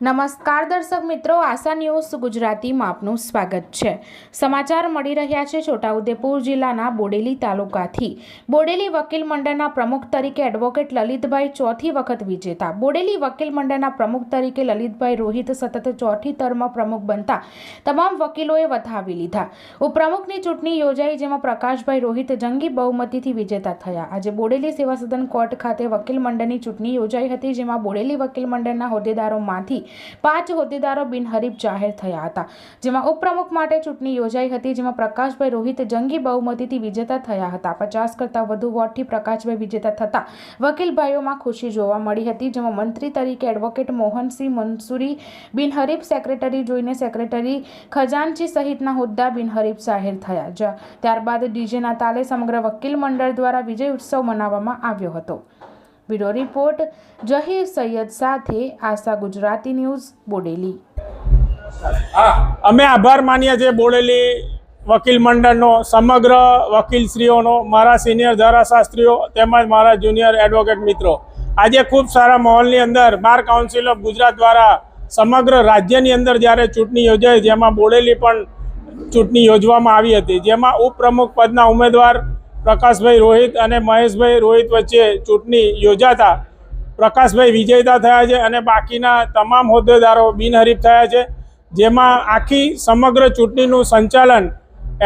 નમસ્કાર દર્શક મિત્રો, આશા ન્યૂઝ ગુજરાતીમાં આપનું સ્વાગત છે. સમાચાર મળી રહ્યા છે છોટાઉદેપુર જિલ્લાના બોડેલી તાલુકાથી. બોડેલી વકીલ મંડળના પ્રમુખ તરીકે એડવોકેટ લલિતભાઈ ચોથી વખત વિજેતા. બોડેલી વકીલ મંડળના પ્રમુખ તરીકે લલિતભાઈ રોહિત સતત ચોથી ટર્મ પ્રમુખ બનતા તમામ વકીલોએ વધાવી લીધા. ઉપપ્રમુખની ચૂંટણી યોજાઈ જેમાં પ્રકાશભાઈ રોહિત જંગી બહુમતીથી વિજેતા થયા. આજે બોડેલી સેવા સદન કોર્ટ ખાતે વકીલ મંડળની ચૂંટણી યોજાઈ હતી જેમાં બોડેલી વકીલ મંડળના હોદ્દેદારોમાંથી પાંચ હોદ્દેદારો બિનહરીફ જાહેર થયા હતા, જેમાં ઉપપ્રમુખ માટે ચૂંટણી યોજાઈ હતી, જેમાં પ્રકાશભાઈ રોહિત જંગી બહુમતીથી વિજેતા થયા હતા. પચાસ કરતાં વધુ વોટથી પ્રકાશભાઈ વિજેતા થતા વકીલભાઈઓમાં ખુશી જોવા મળી હતી, જેમાં મંત્રી તરીકે એડવોકેટ મોહનસિંહ મંસૂરી બિનહરીફ સેક્રેટરી જોઈને સેક્રેટરી ખજાનચી સહિતના હોદ્દા બિનહરીફ જાહેર થયા ત્યારબાદ ડીજેના તાલે સમગ્ર વકીલ મંડળ દ્વારા વિજય ઉત્સવ મનાવવામાં આવ્યો હતો. બ્યુરો રિપોર્ટ, જહીર સૈયદ સાથે આશા ગુજરાતી ન્યૂઝ, બોડેલી. અમે આભાર માનીએ છીએ બોડેલી વકીલ મંડળનો, સમગ્ર વકીલશ્રીઓનો, મારા સિનિયર ધારાશાસ્ત્રીઓ તેમજ મારા જુનિયર એડવોકેટ મિત્રો. આજે ખૂબ સારા માહોલની અંદર બાર કાઉન્સિલ ઓફ ગુજરાત દ્વારા સમગ્ર રાજ્યની અંદર જ્યારે ચૂંટણી યોજાઈ જેમાં બોડેલી પણ ચૂંટણી યોજવામાં આવી હતી, જેમાં ઉપપ્રમુખ પદના ઉમેદવાર પ્રકાશભાઈ રોહિત અને મહેશભાઈ રોહિત વચ્ચે ચૂંટણી યોજાતા પ્રકાશભાઈ વિજેતા થયા છે અને બાકીના તમામ હોદ્દેદારો બિનહરીફ થયા છે, જેમાં આખી સમગ્ર ચૂંટણીનું સંચાલન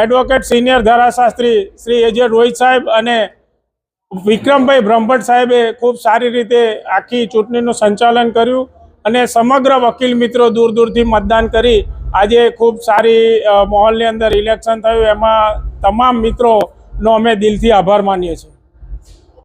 એડવોકેટ સિનિયર ધારાશાસ્ત્રી શ્રી એજે રોહિત સાહેબ અને વિક્રમભાઈ બ્રહ્મભટ્ટ સાહેબે ખૂબ સારી રીતે આખી ચૂંટણીનું સંચાલન કર્યું અને સમગ્ર વકીલ મિત્રો દૂર દૂરથી મતદાન કરી. આજે ખૂબ સારી માહોલની અંદર ઇલેક્શન થયું. એમાં તમામ મિત્રોનો અમે દિલથી આભાર માનીએ છીએ.